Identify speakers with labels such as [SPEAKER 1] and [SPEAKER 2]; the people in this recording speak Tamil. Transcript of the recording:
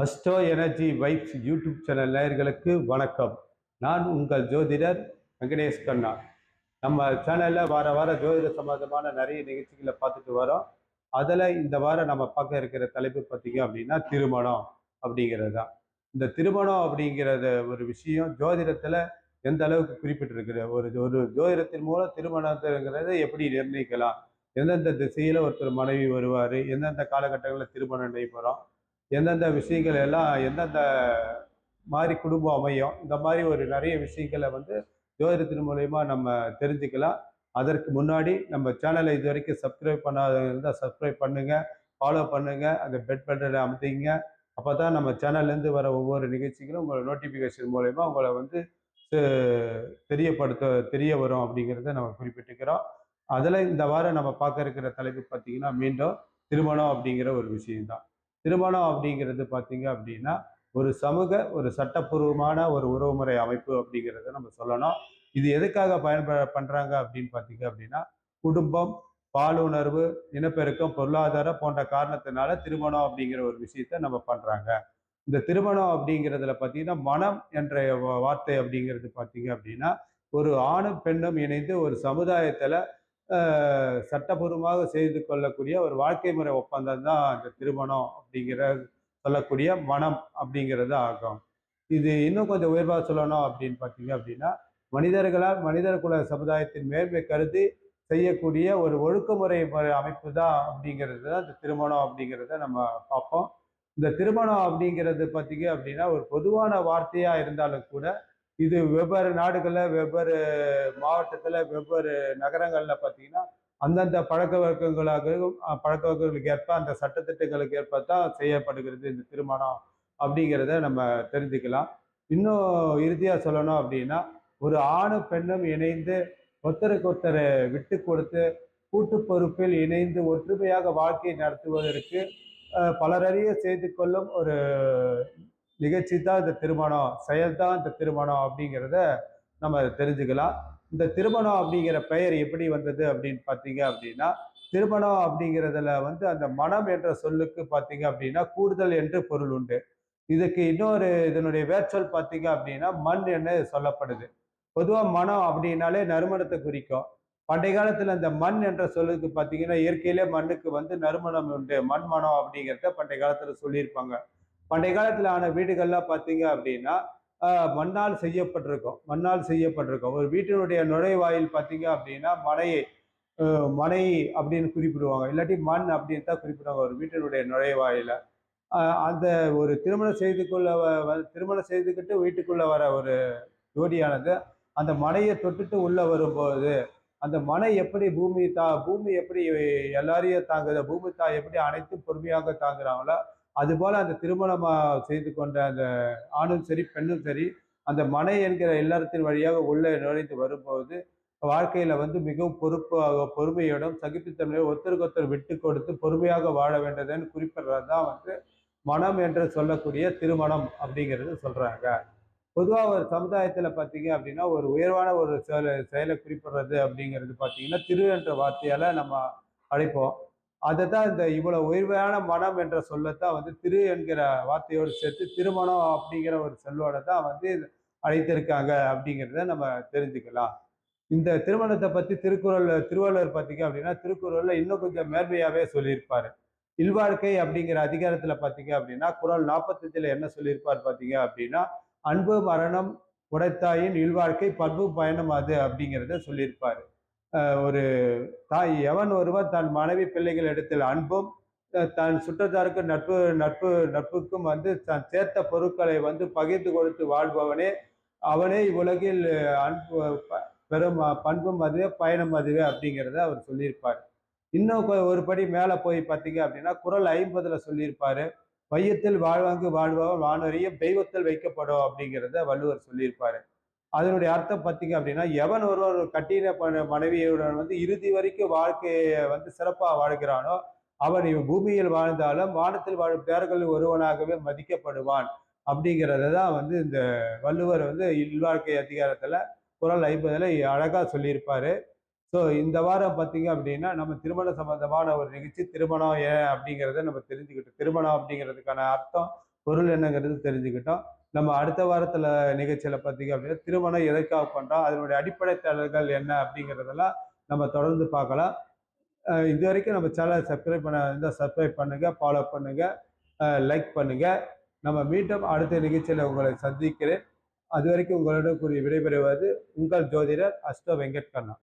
[SPEAKER 1] Astro energy vibes YouTube channel நேயர்களுக்கு வணக்கம். நான் உங்கள் ஜோதிடர் வெங்கடேஷ் கண்ணா. நம்ம சேனலில் வார வாரம் ஜோதிட சம்பந்தமான நிறைய நிகழ்ச்சிகளை பார்த்துட்டு வரோம். அதில் இந்த வாரம் நம்ம பார்க்க இருக்கிற தலைப்பு பார்த்தீங்க அப்படின்னா திருமணம் அப்படிங்கிறது தான் இந்த திருமணம் அப்படிங்கிறத ஒரு விஷயம் ஜோதிடத்தில் எந்த அளவுக்கு குறிப்பிட்டிருக்குது? ஒரு ஒரு ஜோதிடத்தின் மூலம் திருமணத்துங்கிறத எப்படி நிர்ணயிக்கலாம்? எந்தெந்த திசையில் ஒருத்தர் மனைவி வருவார்? எந்தெந்த காலகட்டங்களில் திருமணம் நடைபெறும்? எந்தெந்த விஷயங்கள் எல்லாம் எந்தெந்த மாதிரி குடும்பம் அமையும் இந்த மாதிரி ஒரு நிறைய விஷயங்களை வந்து ஜோதிடத்தின் மூலயமா நம்ம தெரிஞ்சுக்கலாம். அதற்கு முன்னாடி நம்ம சேனலை இது வரைக்கும் சப்ஸ்கிரைப் பண்ணாத இருந்தால் சப்ஸ்கிரைப் பண்ணுங்க ஃபாலோ பண்ணுங்கள் அந்த பெட் பட்டனை அமைத்திங்க அப்போ தான் நம்ம சேனல்லேருந்து வர ஒவ்வொரு நிகழ்ச்சிகளும் உங்களை நோட்டிஃபிகேஷன் மூலயமா உங்களை வந்து தெரியப்படுத்த தெரிய வரும் அப்படிங்கிறத நம்ம குறிப்பிட்டுக்கிறோம். அதில் இந்த வாரம் நம்ம பார்க்க இருக்கிற தலைப்பு பார்த்தீங்கன்னா மீண்டும் திருமணம் அப்படிங்கிற ஒரு விஷயம்தான். திருமணம் அப்படிங்கிறது பார்த்தீங்க அப்படின்னா ஒரு சமூக ஒரு சட்டப்பூர்வமான ஒரு உறவுமுறை அமைப்பு அப்படிங்கிறத நம்ம சொல்லணும். இது எதுக்காக பயன்ப பண்ணுறாங்க அப்படின்னு பார்த்தீங்க அப்படின்னா குடும்பம் பாலுணர்வு இனப்பெருக்கம் பொருளாதாரம் போன்ற காரணத்தினால திருமணம் அப்படிங்கிற ஒரு விஷயத்த நம்ம பண்ணுறாங்க இந்த திருமணம் அப்படிங்கிறதுல பார்த்தீங்கன்னா மனம் என்ற வார்த்தை அப்படிங்கிறது பார்த்தீங்க அப்படின்னா ஒரு ஆணும் பெண்ணும் இணைந்து ஒரு சமுதாயத்தில் சட்டபூர்வமாக செய்து கொள்ளக்கூடிய ஒரு வாழ்க்கை முறை ஒப்பந்தம் தான் இந்த திருமணம் அப்படிங்கிற சொல்லக்கூடிய மனம் அப்படிங்கிறது ஆகும். இது இன்னும் கொஞ்சம் உயர்வாக சொல்லணும் அப்படின்னு பார்த்தீங்க அப்படின்னா மனிதர்களால் மனிதர் குல சமுதாயத்தின் மேன்மை கருதி செய்யக்கூடிய ஒரு ஒழுக்கமுறை அமைப்பு தான் அப்படிங்கிறது தான் இந்த திருமணம் அப்படிங்கிறத நம்ம பார்ப்போம். இந்த திருமணம் அப்படிங்கிறது பார்த்தீங்க அப்படின்னா ஒரு பொதுவான வார்த்தையாக இருந்தாலும் கூட இது வெவ்வேறு நாடுகளில் வெவ்வேறு மாவட்டத்தில் வெவ்வேறு நகரங்களில் பார்த்தீங்கன்னா அந்தந்த பழக்க வழக்கங்களாக பழக்க வழக்கங்களுக்கு ஏற்ப அந்த சட்டத்திட்டங்களுக்கு ஏற்ப தான் செய்யப்படுகிறது இந்த திருமணம் அப்படிங்கிறத நம்ம தெரிஞ்சுக்கலாம். இன்னும் இறுதியாக சொல்லணும் அப்படின்னா ஒரு ஆணும் பெண்ணும் இணைந்து ஒருத்தருக்கு ஒருத்தர் விட்டு கொடுத்து கூட்டு பொறுப்பில் இணைந்து ஒற்றுமையாக வாழ்க்கை நடத்துவதற்கு பலரறிய செய்து கொள்ளும் ஒரு நிகழ்ச்சி தான் இந்த திருமணம் செயல் தான் இந்த திருமணம் அப்படிங்கிறத நம்ம தெரிஞ்சுக்கலாம். இந்த திருமணம் அப்படிங்கிற பெயர் எப்படி வந்தது அப்படின்னு பார்த்தீங்க அப்படின்னா திருமணம் அப்படிங்கிறதுல வந்து அந்த மனம் என்ற சொல்லுக்கு பார்த்தீங்க அப்படின்னா கூடுதல் என்று பொருள் உண்டு. இதுக்கு இன்னொரு இதனுடைய வேர்ச்சொல் பார்த்தீங்க அப்படின்னா மண் என்று சொல்லப்படுது. பொதுவாக மனம் அப்படின்னாலே நறுமணத்தை குறிக்கும். பண்டைய காலத்தில் இந்த மண் என்ற சொல்லுக்கு பார்த்தீங்கன்னா இயற்கையிலே மண்ணுக்கு வந்து நறுமணம் உண்டு. மண் மனம் அப்படிங்கிறத பண்டைய காலத்தில் சொல்லியிருப்பாங்க. பண்டைய காலத்தில் ஆன வீடுகள்லாம் பார்த்தீங்க அப்படின்னா மண்ணால் செய்யப்பட்டிருக்கும். மண்ணால் செய்யப்பட்டிருக்கும். ஒரு வீட்டினுடைய நுழைவாயில் பார்த்தீங்க அப்படின்னா மனையை மனை அப்படின்னு குறிப்பிடுவாங்க. இல்லாட்டி மண் அப்படின்னு தான் குறிப்பிடுவாங்க ஒரு வீட்டினுடைய நுழைவாயில. அந்த ஒரு திருமணம் செய்து கொள்ள வ- திருமணம் செய்துக்கிட்டு வீட்டுக்குள்ளே வர ஒரு ஜோடியானது அந்த மனையை தொட்டுட்டு உள்ளே வரும்போது அந்த மனை எப்படி பூமி தா பூமி எப்படி எல்லாரையும் தாங்குதோ பூமி தாய் எப்படி அனைத்தும் பொறுமையாக தாங்குறாங்களோ அதுபோல் அந்த திருமணம் செய்து கொண்ட அந்த ஆணும் சரி பெண்ணும் சரி அந்த மனை என்கிற இல்லறத்தின் வழியாக உள்ளே நுழைந்து வரும்போது வாழ்க்கையில வந்து மிகவும் பொறுப்பாக பொறுமையோடும் சகிப்புத்தன்மையை ஒருத்தருக்கொத்தர் விட்டு கொடுத்து பொறுமையாக வாழ வேண்டியதுன்னு குறிப்பிடுறது தான் வந்து மனம் என்று சொல்லக்கூடிய திருமணம் அப்படிங்கிறது சொல்றாங்க. பொதுவாக ஒரு சமுதாயத்தில் பார்த்தீங்க அப்படின்னா ஒரு உயர்வான ஒரு செயலை செயலை குறிப்பிடுறது அப்படிங்கிறது பார்த்தீங்கன்னா திரு என்ற வார்த்தையால் நம்ம அழைப்போம். அதை தான் இந்த இவ்வளவு உயர்வையான மனம் என்ற சொல்லத்தான் வந்து திரு என்கிற வார்த்தையோடு சேர்த்து திருமணம் அப்படிங்கிற ஒரு சொல்லோட தான் வந்து அழைத்திருக்காங்க அப்படிங்கிறத நம்ம தெரிஞ்சுக்கலாம். இந்த திருமணத்தை பத்தி திருக்குறள் திருவள்ளுவர் பார்த்தீங்க அப்படின்னா திருக்குறள்ல இன்னும் கொஞ்சம் மேன்மையாவே சொல்லியிருப்பாரு. இல்வாழ்க்கை அப்படிங்கிற அதிகாரத்துல பார்த்தீங்க அப்படின்னா குரல் நாற்பத்தஞ்சுல என்ன சொல்லியிருப்பார் பார்த்தீங்க அப்படின்னா அன்பு மரணம் உடைத்தாயின் இல்வாழ்க்கை பண்பு பயணம் அது அப்படிங்கிறத சொல்லியிருப்பாரு. ஒரு தாய் எவன் ஒருவர் தன் மனைவி பிள்ளைகள் இடத்தில் அன்பும் தன் சுற்றத்தாருக்கு நட்பு நட்பு நட்புக்கும் வந்து தன் சேர்த்த பொருட்களை வந்து பகிர்ந்து கொடுத்து வாழ்பவனே. அவனே இவ்வுலகில் அன்பு பெரும் பண்பும் அதுவே பயணம் அதுவே அப்படிங்கிறத அவர் சொல்லியிருப்பார். இன்னும் ஒரு படி மேலே போய் பார்த்தீங்க அப்படின்னா குறள் ஐம்பதுல சொல்லியிருப்பாரு. மையத்தில் வாழ்வாங்கு வாழ்பவன் வானறியும் தெய்வத்தில் வைக்கப்படும் அப்படிங்கிறத வள்ளுவர் சொல்லியிருப்பாரு. அதனுடைய அர்த்தம் பார்த்தீங்க அப்படின்னா எவன் ஒருவன் கட்டின மனைவியுடன் வந்து இறுதி வரைக்கும் வாழ்க்கையை வந்து சிறப்பாக வாழ்கிறானோ அவன் இவன் பூமியில் வாழ்ந்தாலும் வானத்தில் வாழும் பேர்களில் ஒருவனாகவே மதிக்கப்படுவான். அப்படிங்கிறத தான் வந்து இந்த வள்ளுவர் வந்து இல்வாழ்க்கை அதிகாரத்தில் குரல் ஐம்பதில் அழகாக சொல்லியிருப்பாரு. ஸோ இந்த வாரம் பார்த்தீங்க அப்படின்னா நம்ம திருமண சம்பந்தமான ஒரு நிகழ்ச்சி திருமணம் ஏன் அப்படிங்கிறத நம்ம தெரிஞ்சுக்கிட்டோம். திருமணம் அப்படிங்கிறதுக்கான அர்த்தம் பொருள் என்னங்கிறது தெரிஞ்சுக்கிட்டோம். நம்ம அடுத்த வாரத்தில் நிகழ்ச்சியில் பார்த்தீங்க அப்படின்னா திருமணம் எதற்காக பண்ணுறோம் அதனுடைய அடிப்படை தேடல்கள் என்ன அப்படிங்கிறதெல்லாம் நம்ம தொடர்ந்து பார்க்கலாம். இது வரைக்கும் நம்ம சேனலை சப்ஸ்கிரைப் பண்ண இருந்தால் சப்ஸ்கிரைப் பண்ணுங்கள் ஃபாலோ பண்ணுங்கள் லைக் பண்ணுங்கள் நம்ம மீண்டும் அடுத்த நிகழ்ச்சியில் உங்களை சந்திக்கிறேன். அது வரைக்கும் உங்களுடன் கூடிய விடைபெறுவது உங்கள் ஜோதிடர் அஷ்டோ வெங்கட் கண்ணா